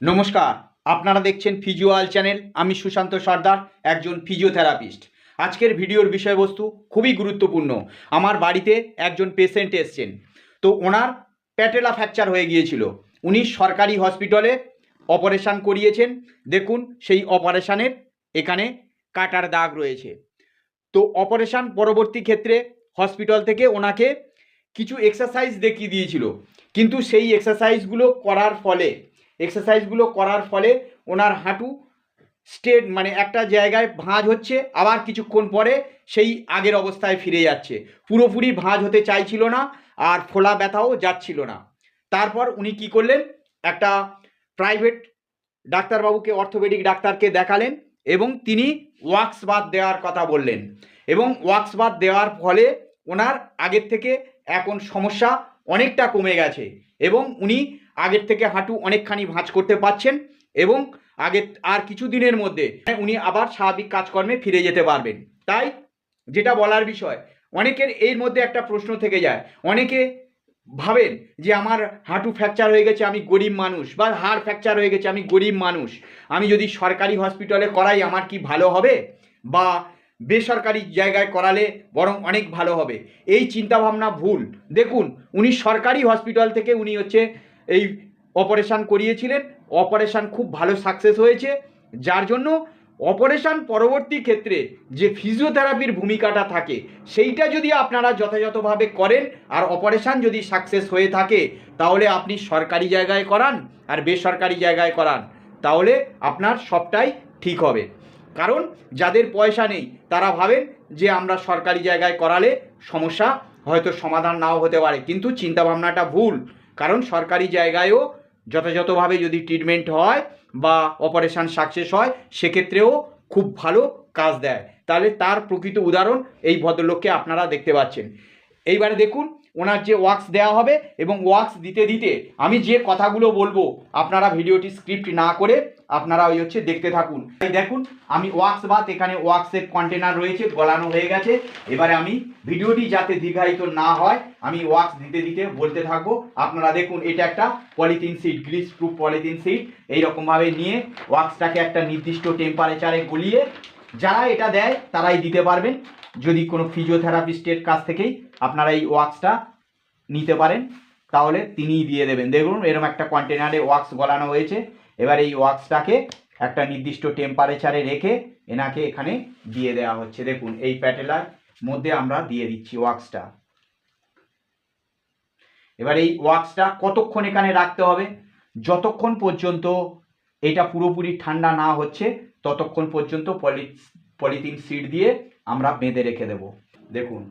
নমস্কার, আপনারা দেখছেন ফিজিওয়াল চ্যানেল আমি সুশান্ত সর্দার, একজন ফিজিওথেরাপিস্ট আজকের ভিডিওর বিষয়বস্তু খুবই গুরুত্বপূর্ণ। আমার বাড়িতে একজন পেশেন্ট এসছেন। তো ওনার প্যাটেলা ফ্র্যাকচার হয়ে গিয়েছিল। উনি সরকারি হসপিটালে অপারেশান করিয়েছেন। দেখুন, সেই অপারেশানের এখানে কাটার দাগ রয়েছে। তো অপারেশান পরবর্তী ক্ষেত্রে হসপিটাল থেকে ওনাকে কিছু এক্সারসাইজ দেখিয়ে দিয়েছিল। কিন্তু সেই এক্সারসাইজগুলো করার ফলে এক্সারসাইজগুলো করার ফলে ওনার হাঁটু স্টেট মানে একটা জায়গায় ভাঁজ হচ্ছে, আবার কিছুক্ষণ পরে সেই আগের অবস্থায় ফিরে যাচ্ছে। পুরোপুরি ভাঁজ হতে চাইছিল না, আর ফোলা ব্যথাও যাচ্ছিল না। তারপর উনি কি করলেন? একটা প্রাইভেট ডাক্তারবাবুকে অর্থোপেডিক ডাক্তারকে দেখালেন এবং তিনি ওয়াক্স বাদ দেওয়ার কথা বললেন। এবং ওয়াক্স বাদ দেওয়ার ফলে ওনার আগের থেকে এখন সমস্যা অনেকটা কমে গেছে। এবং উনি আগের থেকে হাঁটু অনেকখানি ভাঁজ করতে পারছেন এবং আগে আর কিছু দিনের মধ্যে উনি আবার স্বাভাবিক কাজকর্মে ফিরে যেতে পারবেন। তাই যেটা বলার বিষয়, অনেকের এর মধ্যে একটা প্রশ্ন থেকে যায়। অনেকে ভাবেন যে আমার হাঁটু ফ্র্যাকচার হয়ে গেছে, আমি গরিব মানুষ, বা হাড় ফ্র্যাকচার হয়ে গেছে, আমি গরিব মানুষ। আমি যদি সরকারি হসপিটালে করাই, আমার কি ভালো হবে? বা বেসরকারি জায়গায় করালে বরং অনেক ভালো হবে। এই চিন্তাভাবনা ভুল। দেখুন, উনি সরকারি হসপিটাল থেকে উনি হচ্ছে এই অপারেশান করিয়েছিলেন। অপারেশান খুব ভালো সাকসেস হয়েছে। যার জন্য অপারেশান পরবর্তী ক্ষেত্রে যে ফিজিওথেরাপির ভূমিকাটা থাকে, সেইটা যদি আপনারা যথাযথভাবে করেন আর অপারেশান যদি সাকসেস হয়ে থাকে, তাহলে আপনি সরকারি জায়গায় করান আর বেসরকারি জায়গায় করান, তাহলে আপনার সবটাই ঠিক হবে। কারণ যাদের পয়সা নেই, তারা ভাবেন যে আমরা সরকারি জায়গায় করালে সমস্যা হয়তো সমাধান নাও হতে পারে। কিন্তু চিন্তাভাবনাটা ভুল। কারণ সরকারি জায়গায়ও যথাযথভাবে যদি ট্রিটমেন্ট হয় বা অপারেশান সাকসেস হয়, সেক্ষেত্রেও খুব ভালো কাজ দেয়। তাহলে তার প্রকৃত উদাহরণ এই ভদ্রলোককে আপনারা দেখতে পাচ্ছেন। এইবারে দেখুন, ওনার যে ওয়াক্স দেওয়া হবে এবং ওয়াক্স দিতে দিতে আমি যে কথাগুলো বলব, আপনারা ভিডিওটি স্ক্রিপ্ট না করে আপনারা ওই হচ্ছে দেখতে থাকুন। এই দেখুন, আমি ওয়াক্স বাদ, এখানে ওয়াক্সের কন্টেনার রয়েছে, গলানো হয়ে গেছে। এবারে আমি ভিডিওটি যাতে দীর্ঘায়িত না হয়, আমি ওয়াক্স দিতে দিতে বলতে থাকব। আপনারা দেখুন, এটা একটা polythene sheet grease proof polythene sheet এইরকমভাবে নিয়ে ওয়াক্সটাকে একটা নির্দিষ্ট টেম্পারেচারে গলিয়ে, যারা এটা দেয়, তারাই দিতে পারবেন। যদি কোনো ফিজিওথেরাপিস্টের কাছ থেকেই আপনারা এই ওয়াক্সটা নিতে পারেন, তাহলে তিনিই দিয়ে দেবেন। দেখুন এরকম একটা কন্টেনারে ওয়াক্স গলানো হয়েছে। এবার এই ওয়াক্সটাকে একটা নির্দিষ্ট টেম্পারেচারে রেখে এনাকে এখানে দিয়ে দেওয়া হচ্ছে। দেখুন, এই প্যাটেলার মধ্যে আমরা দিয়ে দিচ্ছি ওয়াক্সটা। এবার এই ওয়াক্সটা কতক্ষণ এখানে রাখতে হবে? যতক্ষণ পর্যন্ত এটা পুরোপুরি ঠান্ডা না হচ্ছে, ততক্ষণ পর্যন্ত পলি পলিথিন সিট দিয়ে আমরা বেঁধে রেখে দেব। দেখুন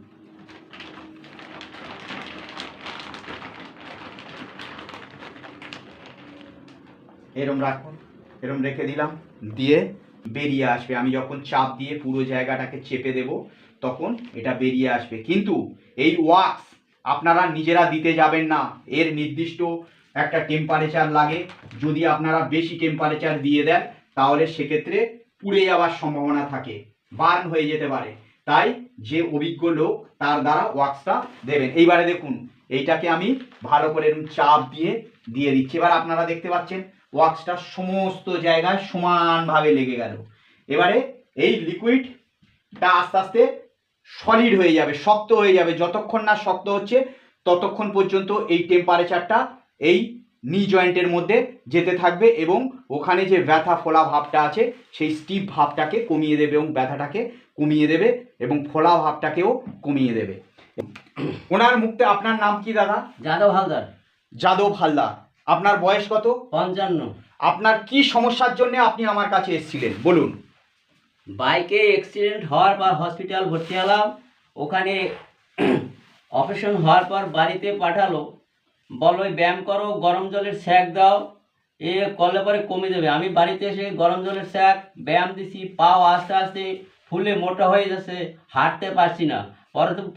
এরম রাখুন, এরম রেখে দিলাম। দিয়ে বেরিয়ে আসবে। আমি যখন চাপ দিয়ে পুরো জায়গাটাকে চেপে দেব, তখন এটা বেরিয়ে আসবে। কিন্তু এই ওয়াক্স আপনারা নিজেরা দিতে যাবেন না। এর নির্দিষ্ট একটা টেম্পারেচার লাগে। যদি আপনারা বেশি টেম্পারেচার দিয়ে দেন, তাহলে সেক্ষেত্রে পুড়ে যাওয়ার সম্ভাবনা থাকে। বার্ন হয়ে যেতে পারে। তাই যে অভিজ্ঞ লোক, তার দ্বারা ওয়াক্সটা দেবেন। এইবারে দেখুন, এইটাকে আমি ভালো করে চাপ দিয়ে দিয়ে দিচ্ছি। এবার আপনারা দেখতে পাচ্ছেন ওয়াক্সটা সমস্ত জায়গায় সমানভাবে লেগে গেল। এবারে এই লিকুইডটা আস্তে আস্তে সলিড হয়ে যাবে শক্ত হয়ে যাবে। যতক্ষণ না শক্ত হচ্ছে ততক্ষণ পর্যন্ত এই টেম্পারেচারটা এই নি জয়েন্টের মধ্যে যেতে থাকবে এবং ওখানে যে ব্যথা ফোলা ভাবটা আছে সেই স্টিপ ভাবটাকে কমিয়ে দেবে এবং ব্যথাটাকে কমিয়ে দেবে এবং ফোলা ভাবটাকেও কমিয়ে দেবে। ওনার মুখতে আপনার নাম কি দাদা? যাদব হালদার। যাদব হালদার। আপনার বয়স কত? পঞ্চান্ন। আপনার কি সমস্যার জন্য আপনি আমার কাছে এসেছিলেন? বলুন। বাইকে অ্যাক্সিডেন্ট হওয়ার পর হসপিটাল ভর্তি হলাম। ওখানে অপারেশন হওয়ার পর বাড়িতে পাঠালো। বলো ওই ব্যায়াম করো গরম জলের স্যাক দাও। এ করলে পরে কমে যাবে। আমি বাড়িতে এসে গরম জলের স্যাক ব্যায়াম দিছি পাও আস্তে আস্তে ফুলে মোটা হয়ে যাচ্ছে হাঁটতে পারছি না।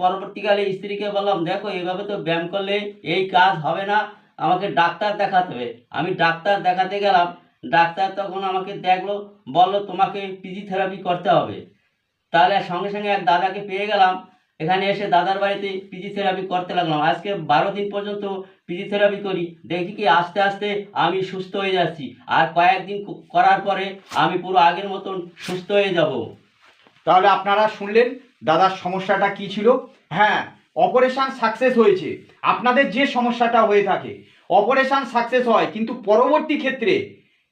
পরবর্তীকালে স্ত্রীকে বললাম দেখো এভাবে তো ব্যায়াম করলে এই কাজ হবে না। আমাকে ডাক্তার দেখাতে হবে। আমি ডাক্তার দেখাতে গেলাম, ডাক্তার তখন আমাকে দেখল, বলল তোমাকে ফিজিওথেরাপি করতে হবে। তাহলে সঙ্গে সঙ্গে এক দাদাকে পেয়ে গেলাম, এখানে এসে দাদার বাড়িতে ফিজিওথেরাপি করতে লাগলাম। আজকে বারো দিন পর্যন্ত ফিজিওথেরাপি করি, দেখি কি আস্তে আস্তে আমি সুস্থ হয়ে যাচ্ছি। আর কয়েকদিন করার পরে আমি পুরো আগের মতন সুস্থ হয়ে যাব। তাহলে আপনারা শুনলেন দাদার সমস্যাটা কি ছিল? হ্যাঁ অপারেশন সাকসেস হয়েছে। আপনাদের যে সমস্যাটা হয়ে থাকে অপারেশান সাকসেস হয়, কিন্তু পরবর্তী ক্ষেত্রে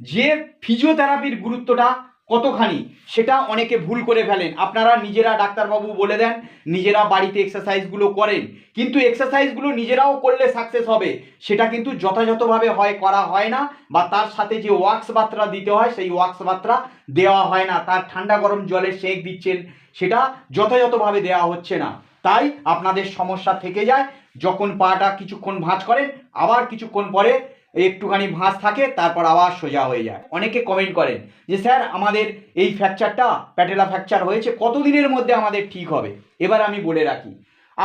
যে ফিজিওথেরাপির গুরুত্বটা কতখানি, সেটা অনেকে ভুল করে ফেলেন। আপনারা নিজেরা ডাক্তারবাবু বলে দেন, নিজেরা বাড়িতে এক্সারসাইজগুলো করেন। কিন্তু এক্সারসাইজগুলো নিজেরাও করলে সাকসেস হবে, সেটা কিন্তু যথাযথভাবে হয়, করা হয় না, বা তার সাথে যে ওয়াক্স মাত্রা দিতে হয়, সেই ওয়াক্স মাত্রা দেওয়া হয় না। তার ঠান্ডা গরম জলে সেক দিচ্ছেন, সেটা যথাযথভাবে দেওয়া হচ্ছে না। তাই আপনাদের সমস্যা থেকে যায়। যখন পাটা কিছুক্ষণ ভাঁজ করেন, আবার কিছুক্ষণ পরে একটুখানি ভাঁজ থাকে, তারপর আবার সোজা হয়ে যায়। অনেকে কমেন্ট করেন যে, স্যার, আমাদের এই ফ্র্যাকচারটা প্যাটেলা ফ্র্যাকচার হয়েছে, কতদিনের মধ্যে আমাদের ঠিক হবে? এবার আমি বলে রাখি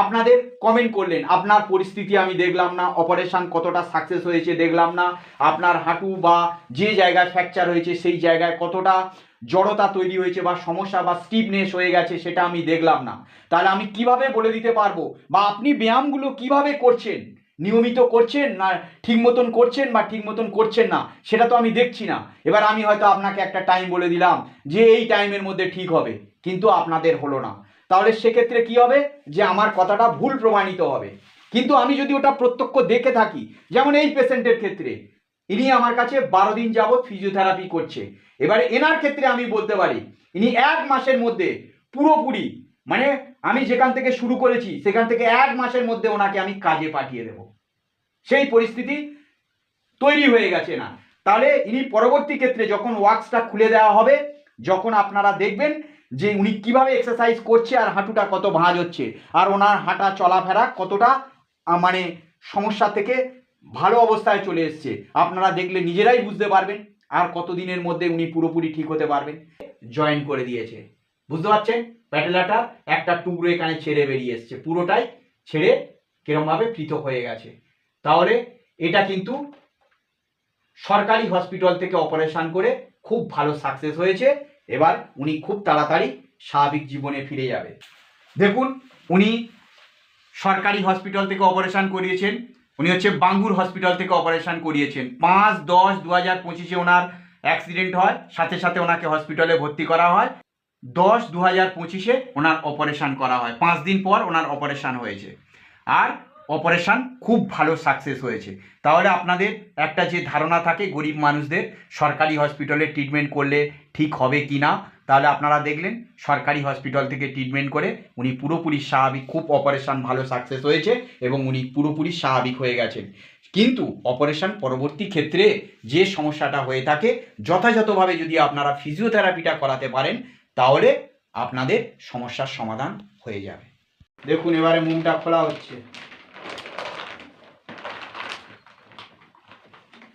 আপনাদের কমেন্ট করলেন, আপনার পরিস্থিতি আমি দেখলাম না অপারেশন কতটা সাকসেস হয়েছে দেখলাম না, আপনার হাঁটু বা যে জায়গায় ফ্র্যাকচার হয়েছে সেই জায়গায় কতটা জড়তা তৈরি হয়েছে বা সমস্যা বা স্টিফনেস হয়ে গেছে সেটা আমি দেখলাম না। তাহলে আমি কীভাবে বলে দিতে পারব? বা আপনি ব্যায়ামগুলো কীভাবে করছেন? নিয়মিত করছেন না ঠিক মতন করছেন বা ঠিক মতন করছেন না? সেটা তো আমি দেখছি না। এবার আমি হয়তো আপনাকে একটা টাইম বলে দিলাম যে এই টাইমের মধ্যে ঠিক হবে, কিন্তু আপনাদের হলো না। তাহলে সেক্ষেত্রে কি হবে? যে আমার কথাটা ভুল প্রমাণিত হবে। কিন্তু আমি যদি ওটা প্রত্যক্ষ দেখে থাকি, যেমন এই পেশেন্টের ক্ষেত্রে, ইনি আমার কাছে বারো দিন যাবৎ ফিজিওথেরাপি করছে। এবারে এনার ক্ষেত্রে আমি বলতে পারি, ইনি এক মাসের মধ্যে পুরোপুরি মানে আমি যেখান থেকে শুরু করেছি, সেখান থেকে এক মাসের মধ্যে ওনাকে আমি কাজে পাঠিয়ে দেব। সেই পরিস্থিতি তৈরি হয়ে গেছে না তাহলে ইনি পরবর্তী ক্ষেত্রে যখন ওয়ার্কসটা খুলে দেওয়া হবে, যখন আপনারা দেখবেন যে উনি কীভাবে এক্সারসাইজ করছে আর হাঁটুটা কত ভাঁজ হচ্ছে, আর ওনার হাঁটা চলাফেরা কতটা মানে সমস্যা থেকে ভালো অবস্থায় চলে এসছে। আপনারা দেখলে নিজেরাই বুঝতে পারবেন আর কতদিনের মধ্যে উনি পুরোপুরি ঠিক হতে পারবেন। জয়েন করে দিয়েছে। বুঝতে পারছেন? প্যাটেলাটা একটা টুকরো এখানে ছেড়ে বেরিয়ে এসছে। পুরোটাই ছেড়ে কিরমভাবে পৃথক হয়ে গেছে। তাহলে এটা কিন্তু সরকারি হসপিটাল থেকে অপারেশন করে খুব ভালো সাকসেস হয়েছে। এবার উনি খুব তাড়াতাড়ি স্বাভাবিক জীবনে ফিরে যাবে। দেখুন, উনি সরকারি হসপিটাল থেকে অপারেশন করিয়েছেন, উনি হচ্ছে বাঙ্গুর হসপিটাল থেকে অপারেশন করিয়েছেন। পাঁচ দশ দু হাজার পঁচিশে ওনার অ্যাক্সিডেন্ট হয়, সাথে সাথে ওনাকে হসপিটালে ভর্তি করা হয়। দশ দু হাজার পঁচিশে ওনার অপারেশন করা হয়, পাঁচ দিন পর ওনার অপারেশন হয়েছে। আর অপারেশন খুব ভালো সাকসেস হয়েছে। তাহলে আপনাদের একটা যে ধারণা থাকে গরিব মানুষদের, সরকারি হসপিটালে ট্রিটমেন্ট করলে ঠিক হবে কি না, তাহলে আপনারা দেখলেন সরকারি হসপিটাল থেকে ট্রিটমেন্ট করে উনি পুরোপুরি স্বাভাবিক, খুব অপারেশন ভালো সাকসেস হয়েছে এবং উনি পুরোপুরি স্বাভাবিক হয়ে গেছেন। কিন্তু অপারেশন পরবর্তী ক্ষেত্রে যে সমস্যাটা হয়ে থাকে, যথাযথভাবে যদি আপনারা ফিজিওথেরাপিটা করাতে পারেন, তাহলে আপনাদের সমস্যার সমাধান হয়ে যাবে। দেখুন, এবারে মুখটা খোলা হচ্ছে।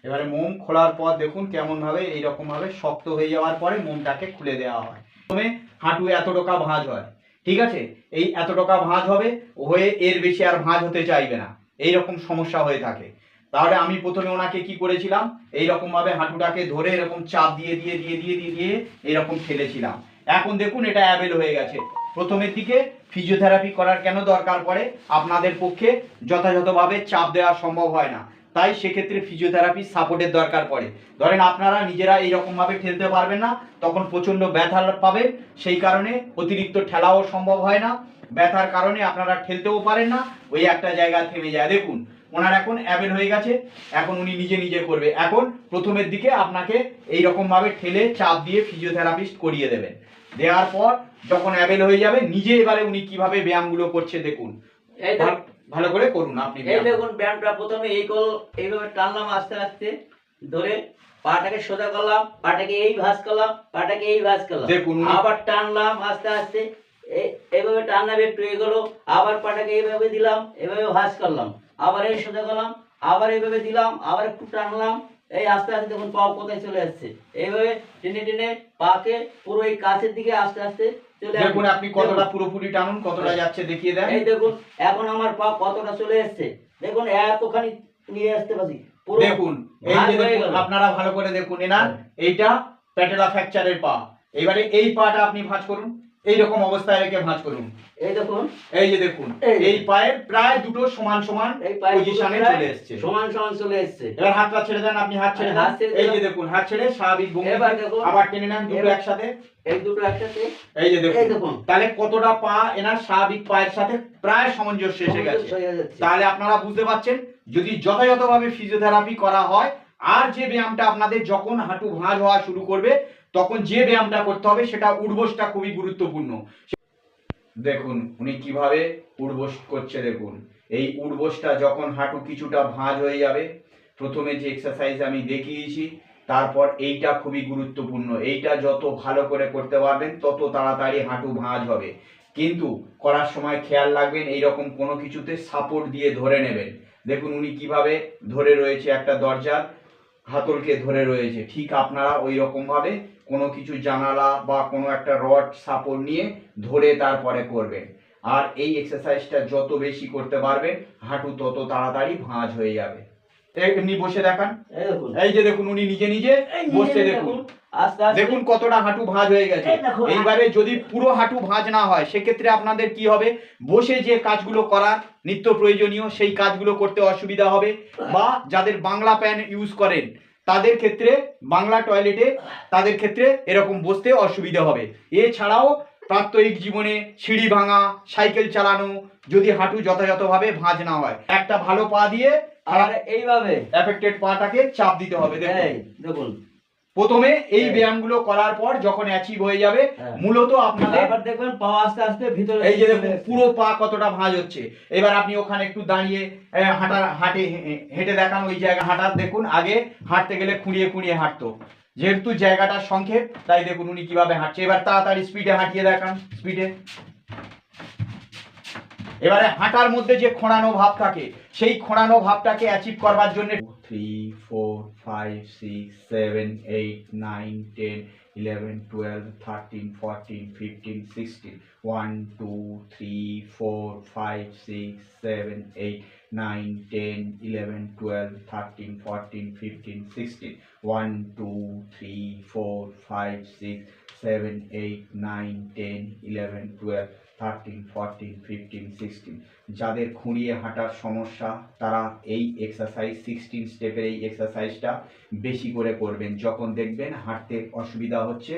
এবারে মোম খোলার পর দেখুন কেমন ভাবে এইরকম ভাবে শক্ত হয়ে যাওয়ার পরে মোমটাকে খুলে দেওয়া হয়। প্রথমে হাঁটু এত টাকা ভাঁজ হয়, ঠিক আছে? এই এত টাকা ভাঁজ হবে, হয়ে এর বেশি আর ভাঁজ হতে চাইবে না এই রকম সমস্যা হয়ে থাকে। তাহলে আমি প্রথমে ওনাকে কি করেছিলাম? এই রকম ভাবে হাঁটুটাকে ধরে এরকম চাপ দিয়ে দিয়ে দিয়ে দিয়ে দিয়ে দিয়ে এরকম ঠেলেছিলাম। এখন দেখুন এটা অ্যাভেল হয়ে গেছে। প্রথমের দিকে ফিজিওথেরাপি করার কেন দরকার পড়ে? আপনাদের পক্ষে যথাযথভাবে চাপ দেওয়া সম্ভব হয় না। তাই সেক্ষেত্রে ফিজিওথেরাপি সাপোর্টের দরকার পড়ে। ধরেন আপনারা নিজেরা এইরকমভাবে ঠেলতে পারবেন না, তখন প্রচণ্ড ব্যথা পাবেন, সেই কারণে অতিরিক্ত ঠেলাও সম্ভব হয় না। ব্যথার কারণে আপনারা ঠেলতেও পারেন না, ওই একটা জায়গা থেমে যায়। দেখুন, ওনার এখন অ্যাবেল হয়ে গেছে, এখন উনি নিজে নিজে করবে। এখন প্রথমের দিকে আপনাকে এই রকমভাবে ঠেলে চাপ দিয়ে ফিজিওথেরাপিস্ট করিয়ে দেবেন। দেওয়ার পর যখন অ্যাবেল হয়ে যাবে, নিজে এবারে উনি কীভাবে ব্যায়ামগুলো করছে দেখুন। ভালো- করে করুন আপনি এই দেখুন ব্যায়ামটা প্রথমে এই কল এইভাবে টানলাম আস্তে আস্তে ধরে পাটাকে সোজা করলাম পাটাকে এই ভাঁজ করলাম পাটাকে এই ভাঁজ করলাম দেখুন আবার টানলাম আস্তে আস্তে এই- এইভাবে টানলাম একটু এগোলো আবার পাটাকে এইভাবে দিলাম এভাবে ভাঁজ করলাম আবার এই সোজা করলাম আবার এইভাবে দিলাম আবার একটু টানলাম এই আস্তে আস্তে দেখুন পা কোথায় চলে আসছে এইভাবে টেনে টেনে পাকে পুরো এই কাছের দিকে আস্তে আস্তে। দেখুন আপনি কতটা পুরোপুরি টানুন কতটা যাচ্ছে দেখিয়ে দেন। এই দেখুন এখন আমার পা কতটা চলে এসছে। দেখুন এতখানি নিয়ে আসতে পারি পুরো দেখুন এই যে দেখুন আপনারা ভালো করে দেখুন এনার এইটা প্যাটেলা ফ্র্যাকচারের পা। এবারে এই পাটা আপনি ভাঁজ করুন। এইরকম অবস্থায় রেখে ভাঁজ করুন। এই দেখুন। এই যে দেখুন এই। পায়ের প্রায় দুটো সমান সমান এই পায়ে পজিশনে চলে এসছে। সমান সমান চলে এসছে। এবার হাতটা ছেড়ে দেন আপনি হাত ছেড়ে দেন। এই যে দেখুন হাত ছেড়ে স্বাভাবিক ভঙ্গি এবার দেখুন। আবার টেনে নেন দুটো একসাথে। এই দুটো একসাথে। এই যে দেখুন। এই দেখুন। দেখুন তাহলে কতটা পা এনার স্বাভাবিক পায়ের সাথে প্রায় সামঞ্জস্য এসে গেছে। তাহলে আপনারা বুঝতে পারছেন যদি যথাযথভাবে ফিজিওথেরাপি করা হয় আর যে ব্যায়ামটা আপনাদের যখন হাঁটু ভাঁজ হওয়া শুরু করবে তখন যে ব্যায়ামটা করতে হবে সেটা উর্বশটা খুবই গুরুত্বপূর্ণ। দেখুন, উনি কীভাবে উর্বশ করছে দেখুন। এই উর্বশটা যখন হাঁটু কিছুটা ভাঁজ হয়ে যাবে, প্রথমে যে এক্সারসাইজ আমি দেখিয়েছি, তারপর এইটা খুবই গুরুত্বপূর্ণ। এইটা যত ভালো করে করতে পারবেন, তত তাড়াতাড়ি হাঁটু ভাঁজ হবে। কিন্তু করার সময় খেয়াল রাখবেন, এইরকম কোনো কিছুতে সাপোর্ট দিয়ে ধরে নেবেন। দেখুন, উনি কীভাবে ধরে রয়েছে একটা দরজার হাতলকে ধরে রয়েছে। ঠিক আপনারা ওই রকম ভাবে কোনো কিছু জানালা বা কোনো একটা রড সাপোর্ট নিয়ে ধরে তারপরে করবেন আর এই এক্সারসাইজটা যত বেশি করতে পারবেন হাঁটু তত তাড়াতাড়ি ভাঁজ হয়ে যাবে। এমনি বসে দেখান। এই যে দেখুন উনি নিজে নিজে বসে দেখুন। দেখুন। কতটা হাঁটু ভাঁজ হয়ে গেছে। এই এইবারে যদি পুরো হাঁটু ভাঁজ না হয় সেক্ষেত্রে আপনাদের কি হবে? বসে যে কাজগুলো করার নিত্য প্রয়োজনীয় সেই কাজগুলো করতে অসুবিধা হবে। বা যাদের বাংলা প্যান ইউজ করেন তাদের ক্ষেত্রে বাংলা টয়লেটে তাদের ক্ষেত্রে এরকম বসতে অসুবিধা হবে। এছাড়াও প্রাত্যহিক জীবনে সিঁড়ি ভাঙা সাইকেল চালানো যদি হাঁটু যথাযথভাবে ভাঁজ না হয় একটা ভালো পা দিয়ে আর এইভাবে এফেক্টেড পাটাকে চাপ দিতে হবে দেখুন। দেখুন। প্রথমে এই হ্যাঁ। ব্যায়ামগুলো করার পর যখন অ্যাচিভ হয়ে যাবে হ্যাঁ। মূলত আপনাদের এবার দেখবেন পা আস্তে আস্তে ভিতরে এই যে দেখুন পুরো পা কতটা ভাঁজ হচ্ছে। এবার আপনি ওখানে একটু দাঁড়িয়ে হাঁটা হাঁটে হেঁটে দেখান ওই জায়গা হাঁটার দেখুন আগে হাঁটতে গেলে খুঁড়িয়ে খুঁড়িয়ে হাঁটতো। যেহেতু জায়গাটা সংক্ষেপ তাই দেখুন উনি কীভাবে হাঁটছে। এবার তাড়াতাড়ি স্পিডে হাঁটিয়ে দেখান স্পিডে এবারে হাঁটার মধ্যে যে খোঁড়ানো ভাব থাকে সেই খোঁড়ানো ভাবটাকে অ্যাচিভ করবার জন্য three four five six seven eight nine ten eleven twelve thirteen fourteen fifteen sixteen one two three four five six seven eight nine ten eleven twelve thirteen fourteen fifteen sixteen one two three four five six seven eight nine ten eleven twelve thirteen fourteen fifteen sixteen যাদের খুঁড়িয়ে হাঁটার সমস্যা, তারা এই exercise sixteen স্টেপের এই এক্সারসাইজটা বেশি করে করবেন। যখন দেখবেন হাঁটতে অসুবিধা হচ্ছে,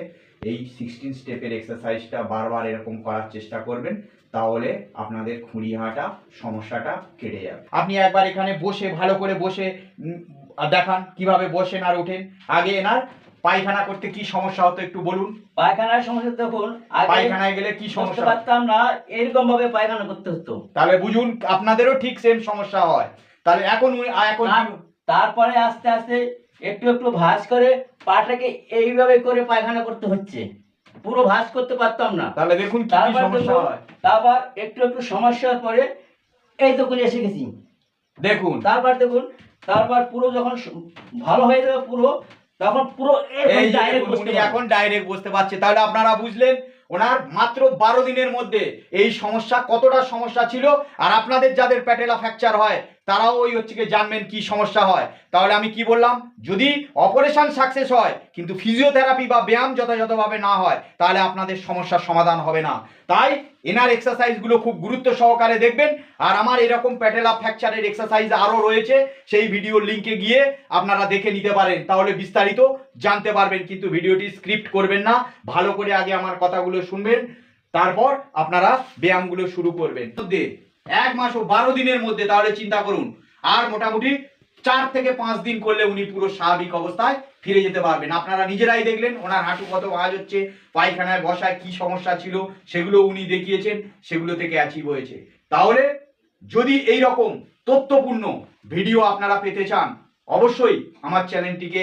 এই সিক্সটিন স্টেপের এক্সারসাইজটা বারবার এরকম করার চেষ্টা করবেন, তাহলে আপনাদের খুঁড়িয়ে হাঁটা সমস্যাটা কেটে যাবে। আপনি একবার এখানে বসে, ভালো করে বসে দেখান কীভাবে বসেন আর ওঠেন আগে এনার পায়খানা করতে কি সমস্যা হতো একটু বলুন। পায়খানার সমস্যা দেখুন পায়খানায় গেলে কি সমস্যা? পারতাম না এরকম ভাবে পায়খানা করতে হতো। তাহলে বুঝুন আপনাদেরও ঠিক সেম সমস্যা হয়। তাহলে এখন এখন তারপরে আস্তে আস্তে একটু একটু ভাঁজ করে পাটাকে এইভাবে করে পায়খানা করতে হচ্ছে। পুরো ভাঁজ করতে পারতাম না। তাহলে দেখুন কি সমস্যা হয়। তারপর একটু একটু সমস্যার পরে এই তো করে এসে গেছি। দেখুন। তারপর দেখুন তারপর পুরো যখন ভালো হয়ে যাবে পুরো তখন পুরো। এখন ডাইরেক্ট বুঝতে পারছে তাহলে আপনারা বুঝলেন ওনার মাত্র বারো দিনের মধ্যে এই সমস্যা কতটা সমস্যা ছিল আর আপনাদের যাদের প্যাটেলা ফ্র্যাকচার হয় তারাও ওই হচ্ছে কি জানবেন কি সমস্যা হয়। তাহলে আমি কি বললাম? যদি অপারেশন সাকসেস হয়, কিন্তু ফিজিওথেরাপি বা ব্যায়াম যথাযথভাবে না হয়, তাহলে আপনাদের সমস্যার সমাধান হবে না। তাই এনার এক্সারসাইজগুলো খুব গুরুত্ব সহকারে দেখবেন। আর আমার এরকম প্যাটেলা ফ্র্যাকচারের এক্সারসাইজ আরও রয়েছে। সেই ভিডিওর লিঙ্কে গিয়ে আপনারা দেখে নিতে পারেন। তাহলে বিস্তারিত জানতে পারবেন, কিন্তু ভিডিওটি স্ক্রিপ্ট করবেন না। ভালো করে আগে আমার কথাগুলো শুনবেন। তারপর আপনারা ব্যায়ামগুলো শুরু করবেন। এক মাস ও বারো দিনের মধ্যে তাহলে চিন্তা করুন। আর মোটামুটি চার থেকে পাঁচ দিন করলে উনি পুরো স্বাভাবিক অবস্থায় ফিরে যেতে পারবেন। আপনারা নিজেরাই দেখলেন, ওনার হাঁটু কত ভাঁজ হচ্ছে, পায়খানায় বসায় কি সমস্যা ছিল, সেগুলো উনি দেখিয়েছেন, সেগুলো থেকে অ্যাচিভ হয়েছে। তাহলে যদি এই রকম তথ্যপূর্ণ ভিডিও আপনারা পেতে চান, অবশ্যই আমার চ্যানেলটিকে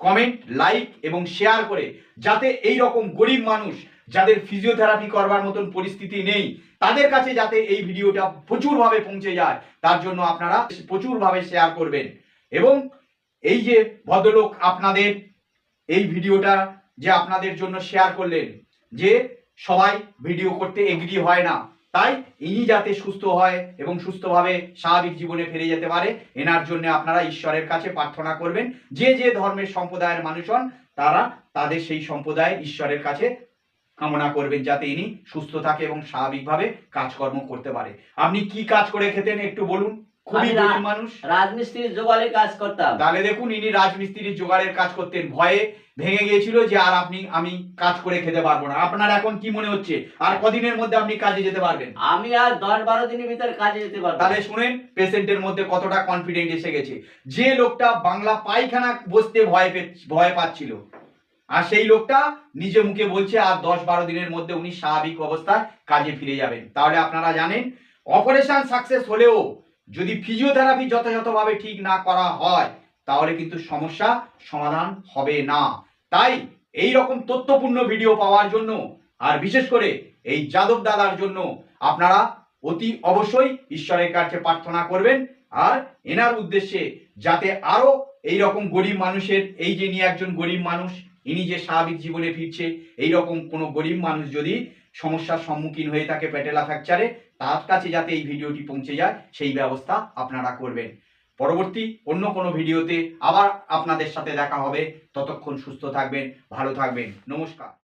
কমেন্ট লাইক এবং শেয়ার করে, যাতে এই রকম গরিব মানুষ যাদের ফিজিওথেরাপি করবার মতন পরিস্থিতি নেই, তাদের কাছে যাতে এই ভিডিওটা প্রচুরভাবে পৌঁছে যায়, তার জন্য আপনারা প্রচুরভাবে শেয়ার করবেন। এবং এই যে ভদ্রলোক আপনাদের এই ভিডিওটা যে আপনাদের জন্য শেয়ার করলেন, যে সবাই ভিডিও করতে এগ্রি হয় না, তাই ইনি যাতে সুস্থ হয় এবং সুস্থভাবে স্বাভাবিক জীবনে ফিরে যেতে পারে, এনার জন্য আপনারা ঈশ্বরের কাছে প্রার্থনা করবেন। যে যে ধর্মের সম্প্রদায়ের মানুষ হন, তারা তাদের সেই সম্প্রদায় ঈশ্বরের কাছে কামনা করবেন যাতে ইনি সুস্থ থাকে এবং স্বাভাবিকভাবে কাজকর্ম করতে পারে। আপনি কি কাজ করে খেতেন একটু বলুন? খুবই গরিব মানুষ। রাজমিস্ত্রির কাজ করতাম। তাহলে দেখুন ইনি রাজমিস্ত্রির জোগাড়ের কাজ করতেন। ভয়ে ভেঙে গিয়েছিল যে আর আপনি আমি কাজ করে খেতে পারব না। আপনার এখন কি মনে হচ্ছে? আর কদিনের মধ্যে আপনি কাজে যেতে পারবেন? আমি আর দশ বারো দিনের ভিতরে কাজে যেতে পারব তাহলে শুনেন পেশেন্টের মধ্যে কতটা কনফিডেন্ট এসে গেছে। যে লোকটা বাংলা পায়খানা বসতে ভয় ভয় পাচ্ছিল। আর সেই লোকটা নিজে মুখে বলছে, আর দশ বারো দিনের মধ্যে উনি স্বাভাবিক অবস্থায় কাজে ফিরে যাবেন। তাহলে আপনারা জানেন অপারেশন সাকসেস হলেও যদি ফিজিওথেরাপি যথাযথভাবে ঠিক না করা হয়, তাহলে কিন্তু সমস্যা সমাধান হবে না। তাই এই রকম তথ্যপূর্ণ ভিডিও পাওয়ার জন্য, আর বিশেষ করে এই যাদব দাদার জন্য আপনারা অতি অবশ্যই ঈশ্বরের কাছে প্রার্থনা করবেন, আর এনার উদ্দেশ্যে যাতে আরও এই রকম গরিব মানুষের, এই যে নিয়ে একজন গরিব মানুষ ইনি যে স্বাভাবিক জীবনে ফিরছে এই রকম কোনো গরিব মানুষ যদি সমস্যার সম্মুখীন হয়ে থাকে প্যাটেলা ফ্র্যাকচারে, তার কাছে যাতে এই ভিডিওটি পৌঁছে যায়, সেই ব্যবস্থা আপনারা করবেন। পরবর্তী অন্য কোনো ভিডিওতে আবার আপনাদের সাথে দেখা হবে। ততক্ষণ সুস্থ থাকবেন, ভালো থাকবেন। নমস্কার।